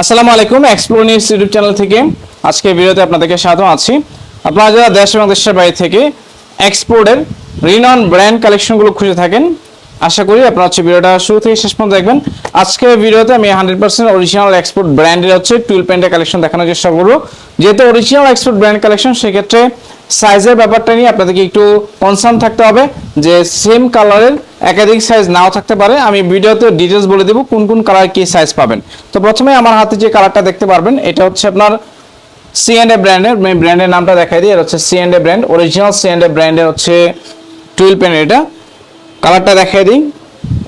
আসসালামু আলাইকুম explore news YouTube channel থেকে আজকে ভিডিওতে আপনাদেরকে স্বাগত আছি। আপনারা যারা দেশ এবং দেশের বাইরে থেকে এক্সপোর্টের রিনন ব্র্যান্ড কালেকশনগুলো খুঁজে থাকেন, আশা করি আপনারা হচ্ছে ভিডিওটা শুরু থেকে শেষ পর্যন্ত দেখবেন। আজকে ভিডিওতে আমি হান্ড্রেড পার্সেন্ট অরিজিনাল এক্সপোর্ট ব্র্যান্ডের হচ্ছে টুল প্যান্টের কালেকশন দেখানোর চেষ্টা করব। যেহেতু অরিজিনাল এক্সপোর্ট ব্র্যান্ড কালেকশন সেক্ষেত্রে সাইজের ব্যাপারটা নিয়ে আপনাদেরকে একটু কনসার্ন থাকতে হবে যে সেম কালারের একাধিক সাইজ নাও থাকতে পারে। আমি ভিডিওতে ডিটেলস বলে দেবো কোন কোন কালার কি সাইজ পাবেন। তো প্রথমে আমার হাতে যে কালারটা দেখতে পারবেন, এটা হচ্ছে আপনার সি এন্ড এ ব্র্যান্ডের আমি ব্র্যান্ডের নামটা দেখাই দিই, এটা হচ্ছে C and A brand original C and A ব্র্যান্ডের হচ্ছে টুইল পেন এটা। কালারটা দেখাই দিই,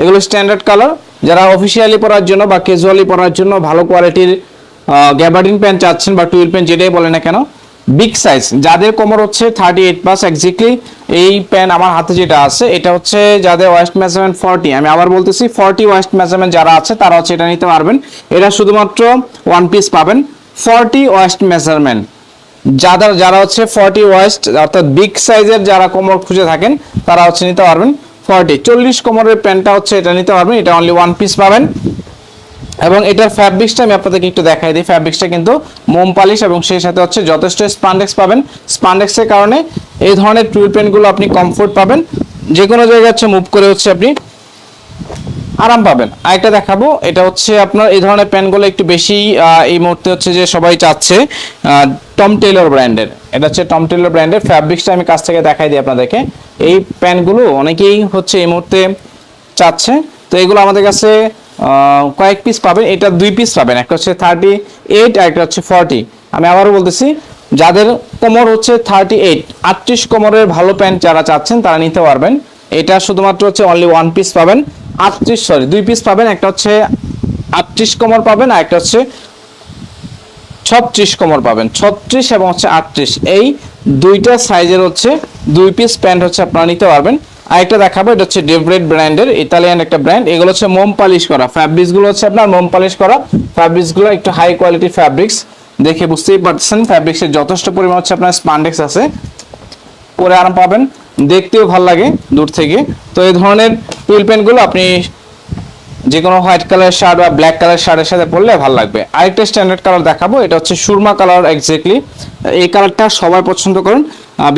এগুলো স্ট্যান্ডার্ড কালার যারা অফিসিয়ালি পরার জন্য বা ক্যাজুয়ালি পরার জন্য ভালো কোয়ালিটির গ্যাবার্ডিন প্যান্ট চাচ্ছেন বা টুইল পেন যেটাই বলে না কেন বিগ সাইজ যাদের কোমর হচ্ছে থার্টি এইট পাস এক্স্যাক্টলি এই প্যান আমার হাতে যেটা আছে, এটা হচ্ছে যাদের ওয়েস্ট মেজারমেন্ট ফর্টি আমি আবার বলতেছি ফর্টি ওয়েস্ট মেজারমেন্ট যারা আছে, তারা হচ্ছে এটা নিতে পারবেন। এটা শুধুমাত্র ওয়ান পিস পাবেন। ফর্টি ওয়েস্ট মেজারমেন্ট যারা যারা হচ্ছে ফর্টি ওয়েস্ট অর্থাৎ বিগ সাইজের যারা কোমর খুঁজে থাকেন, তারা হচ্ছে নিতে পারবেন ফর্টি চল্লিশ কোমরের প্যান্টটা হচ্ছে এটা নিতে পারবেন, এটা অনলি ওয়ান পিস পাবেন। এবং এটার ফ্যাব্রিক্সটা আমি আপনাদেরকে একটু দেখাই দিই। ফ্যাব্রিক্সটা কিন্তু মোম পালিশ এবং সেই সাথে হচ্ছে যথেষ্ট স্পান্ডেক্স পাবেন। স্পান্ডেক্সের কারণে এই ধরনের টুল পেনগুলো আপনি কমফোর্ট পাবেন। যে কোনো জায়গায় হচ্ছে মুভ করে হচ্ছে আপনি আরাম পাবেন। আরেকটা দেখাবো, এটা হচ্ছে আপনার এই ধরনের প্যানগুলো একটু বেশি এই মুহূর্তে হচ্ছে যে সবাই চাচ্ছে টম টেলর ব্র্যান্ডের এটা হচ্ছে টম টেলর ব্র্যান্ডের ফ্যাব্রিক্সটা আমি কাছ থেকে দেখাই দিই আপনাদেরকে। এই প্যানগুলো অনেকেই হচ্ছে এই মুহূর্তে চাচ্ছে। তো এগুলো আমাদের কাছে কয়েক পিস পাবেন, এটা দুই পিস পাবেন, একটা হচ্ছে থার্টি এইট আর একটা হচ্ছে ফর্টি আমি আবারও বলতেছি, যাদের কোমর হচ্ছে থার্টি এইট আটত্রিশ কোমরের ভালো প্যান্ট যারা চাচ্ছেন, তারা নিতে পারবেন। এটা শুধুমাত্র হচ্ছে অনলি ওয়ান পিস পাবেন। আটত্রিশ সরি দুই পিস পাবেন, একটা হচ্ছে আটত্রিশ কোমর পাবেন আর একটা হচ্ছে ছত্রিশ কোমর পাবেন। ছত্রিশ এবং হচ্ছে আটত্রিশ, এই দুইটা সাইজের হচ্ছে দুই পিস প্যান্ট হচ্ছে আপনারা নিতে পারবেন। আরেকটা দেখাবো, এটা হচ্ছে ডেভরেট ব্র্যান্ডের ইতালিয়ান একটা ব্র্যান্ড এগুলো হচ্ছে মোম পালিশ করা। ফ্যাব্রিক্সগুলো হচ্ছে আপনার মোম পালিশ করা। ফ্যাব্রিক্সগুলো একটু হাই কোয়ালিটি ফ্যাব্রিক্স দেখে বুঝতেই পারছেন ফ্যাব্রিক্সের যথেষ্ট পরিমাণ হচ্ছে আপনার স্পান্ডেক্স আছে। পরে আরাম পাবেন। দেখতেও ভালো লাগে দূর থেকে। তো এই ধরনের টুইল পেনগুলো আপনি যে কোনো হোয়াইট কালার শার্ট বা ব্ল্যাক কালার শার্টের সাথে পরলে ভালো লাগবে। আরেকটা স্ট্যান্ডার্ড কালার দেখাবো, এটা হচ্ছে সুরমা কালার এক্স্যাক্টলি এই কালারটা সবাই পছন্দ করেন।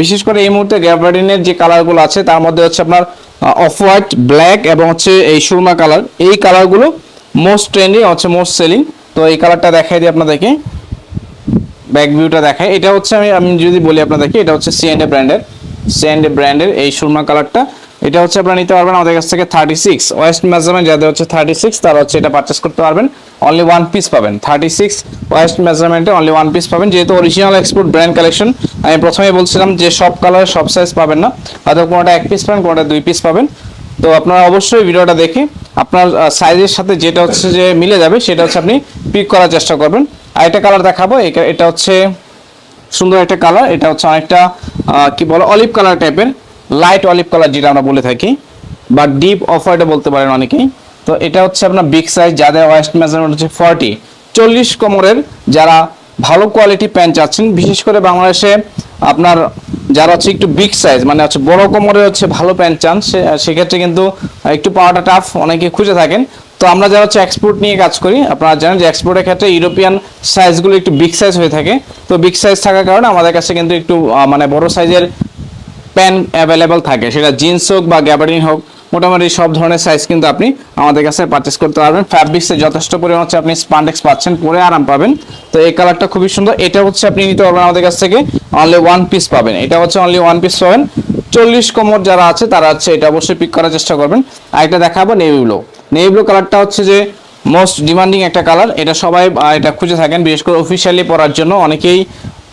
বিশেষ করে এই মুহূর্তে গ্যাবার্ডিনের যে কালারগুলো আছে, তার মধ্যে হচ্ছে আপনার অফ হোয়াইট ব্ল্যাক এবং হচ্ছে এই সুরমা কালার এই কালারগুলো মোস্ট ট্রেন্ডি হচ্ছে মোস্ট সেলিং তো এই কালারটা দেখাই দিই আপনাদেরকে। ব্যাক ভিউটা দেখায় এটা হচ্ছে আমি আমি যদি বলি আপনাদেরকে, এটা হচ্ছে সিএনডে ব্র্যান্ডের সিএনডে ব্র্যান্ডের এই সুরমা কালারটা এটা হচ্ছে আপনারা নিতে পারবেন আমাদের কাছ থেকে থার্টি সিক্স ওয়েস্ট মেজারমেন্ট যাদের হচ্ছে থার্টি সিক্স তারা হচ্ছে এটা পারচেস করতে পারবেন। অনলি ওয়ান পিস পাবেন। থার্টি সিক্স ওয়েস্ট মেজারমেন্টে অনলি ওয়ান পিস পাবেন। যেহেতু অরিজিনাল এক্সপোর্ট ব্র্যান্ড কালেকশন আমি প্রথমেই বলছিলাম যে সব কালার সব সাইজ পাবেন না। হয়তো কোনোটা এক পিস পাবেন, কোনোটা দুই পিস পাবেন। তো আপনারা অবশ্যই ভিডিওটা দেখে আপনার সাইজের সাথে যেটা হচ্ছে যে মিলে যাবে, সেটা হচ্ছে আপনি পিক করার চেষ্টা করবেন। আর একটা কালার দেখাবো। এটা হচ্ছে সুন্দর একটা কালার এটা হচ্ছে অনেকটা কি বলো অলিভ কালার টাইপের লাইট অলিভ কালার যেটা আমরা বলে থাকি, বা ডিপ অফ বলতে পারেন অনেকেই। তো এটা হচ্ছে আপনার বিগ সাইজ যাদের ওয়েস্ট মেজারমেন্ট হচ্ছে ফর্টি চল্লিশ কোমরের যারা ভালো কোয়ালিটি প্যান্ট চাচ্ছেন, বিশেষ করে বাংলাদেশে আপনার যারা হচ্ছে একটু বিগ সাইজ মানে হচ্ছে বড় কোমরের হচ্ছে ভালো প্যান্ট চান সেক্ষেত্রে কিন্তু একটু পাওয়াটা টাফ অনেকে খুঁজে থাকেন। তো আমরা যারা হচ্ছে এক্সপোর্ট নিয়ে কাজ করি, আপনারা জানেন যে এক্সপোর্টের ক্ষেত্রে ইউরোপিয়ান সাইজগুলো একটু বিগ সাইজ হয়ে থাকে। তো বিগ সাইজ থাকার কারণে আমাদের কাছে কিন্তু একটু মানে বড় সাইজের প্যান অ্যাভেলেবল থাকে। সেটা জিন্স হোক বা গ্যাবারিন হোক, মোটামুটি সব ধরনের সাইজ কিন্তু আপনি আমাদের কাছে পারচেস করতে পারবেন। ফ্যাব্রিক্সে যথেষ্ট পরিমাণ হচ্ছে আপনি স্পান্ডেক্স পাচ্ছেন, পরে আরাম পাবেন। তো এই কালারটা খুবই সুন্দর। এটা হচ্ছে আপনি নিতে পারবেন আমাদের কাছ থেকে অনলি ওয়ান পিস পাবেন। এটা হচ্ছে অনলি ওয়ান পিস পাবেন। চল্লিশ কোমর যারা আছে, তারা হচ্ছে এটা অবশ্যই পিক করার চেষ্টা করবেন। আর এটা দেখাবো নেভি ব্লু নেভি ব্লু কালারটা হচ্ছে যে মোস্ট ডিমান্ডিং একটা কালার এটা সবাই এটা খুঁজে থাকেন, বিশেষ করে অফিসিয়ালি পরার জন্য। অনেকেই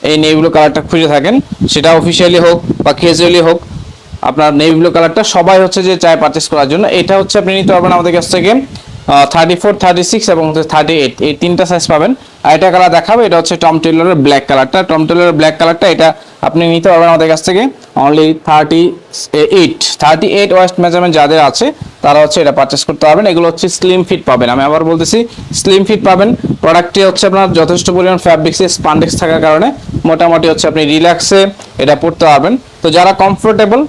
এই নেভি ব্লু কালারটা খুঁজে থাকেন। সেটা অফিসিয়ালি হোক বা ক্যাজুয়ালি হোক, আপনার নেভি ব্লু কালারটা সবাই হচ্ছে যে চায় পারচেস করার জন্য। এটা হচ্ছে আপনি নিতে পারবেন আমাদের কাছ থেকে থার্টি ফোর থার্টি সিক্স এবং থার্টি এইট এই তিনটা সাইজ পাবেন। আর এটা কালার দেখাবো, এটা হচ্ছে টম টেলরের ব্ল্যাক কালারটা টম টেলরের ব্ল্যাক কালারটা এটা আপনি নিতে পারবেন আমাদের কাছ থেকে। Only thirty eight thirty eight waist measurement যাদের আছে তারা হচ্ছে এটা পারচেস করতে পারবেন। এগুলো হচ্ছে স্লিম ফিট পাবেন। আমি আবার বলতেছি স্লিম ফিট পাবেন। প্রোডাক্টটি হচ্ছে আপনার যথেষ্ট পরিমাণ ফ্যাব্রিক্সে স্পান্ডেক্স থাকার কারণে। মোটামুটি হচ্ছে আপনি রিল্যাক্সে এটা পড়তে পারবেন। তো যারা কমফোর্টেবল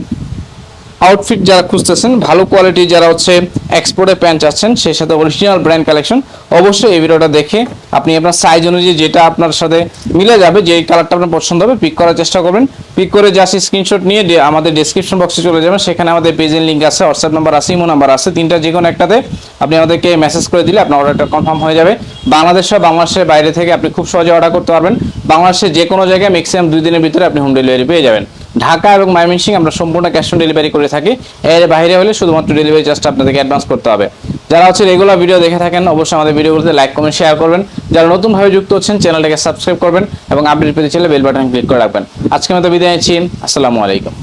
আউটফিট যারা খুঁজতেছেন, ভালো কোয়ালিটি যারা হচ্ছে এক্সপোর্টের প্যান্ট চাচ্ছেন, সেই সাথে অরিজিনাল ব্র্যান্ড কালেকশন অবশ্যই এই ভিডিওটা দেখে আপনি আপনার সাইজ অনুযায়ী যেটা আপনার সাথে মিলে যাবে যে কালারটা আপনার পছন্দ হবে পিক করার চেষ্টা করবেন। পিক করে জাস্ট স্ক্রিনশট নিয়ে আমাদের ডেসক্রিপশন বক্সে চলে যাবেন, সেখানে আমাদের পেজের লিঙ্ক আছে হোয়াটসঅ্যাপ নাম্বার আছে ইমো নাম্বার আছে, তিনটা যে কোনো একটাতে আপনি আমাদেরকে মেসেজ করে দিলে আপনার অর্ডারটা কনফার্ম হয়ে যাবে। বাংলাদেশ সহ বাংলাদেশের বাইরে থেকে আপনি খুব সহজে অর্ডার করতে পারবেন। বাংলাদেশের যে কোনো জায়গায় ম্যাক্সিমাম দুই দিনের ভিতরে আপনি হোম ডেলিভারি পেয়ে যাবেন। ঢাকা এবং ময়মনসিংহ আমরা সম্পূর্ণ ক্যাশ অন ডেলিভারি করে থাকি। এর বাইরে হলে শুধুমাত্র ডেলিভারি চার্জটা আপনাদেরকে অ্যাডভান্স করতে হবে। যারা হচ্ছে রেগুলার ভিডিও দেখে থাকেন, অবশ্যই আমাদের ভিডিওগুলোতে লাইক কমেন্ট শেয়ার করবেন। যারা নতুনভাবে যুক্ত হচ্ছেন চ্যানেলটাকে সাবস্ক্রাইব করবেন এবং আপডেট পেতে চাইলে বেল বাটন ক্লিক করে রাখবেন। আজকে মতো বিদায় নিচ্ছি। আসসালামু আলাইকুম।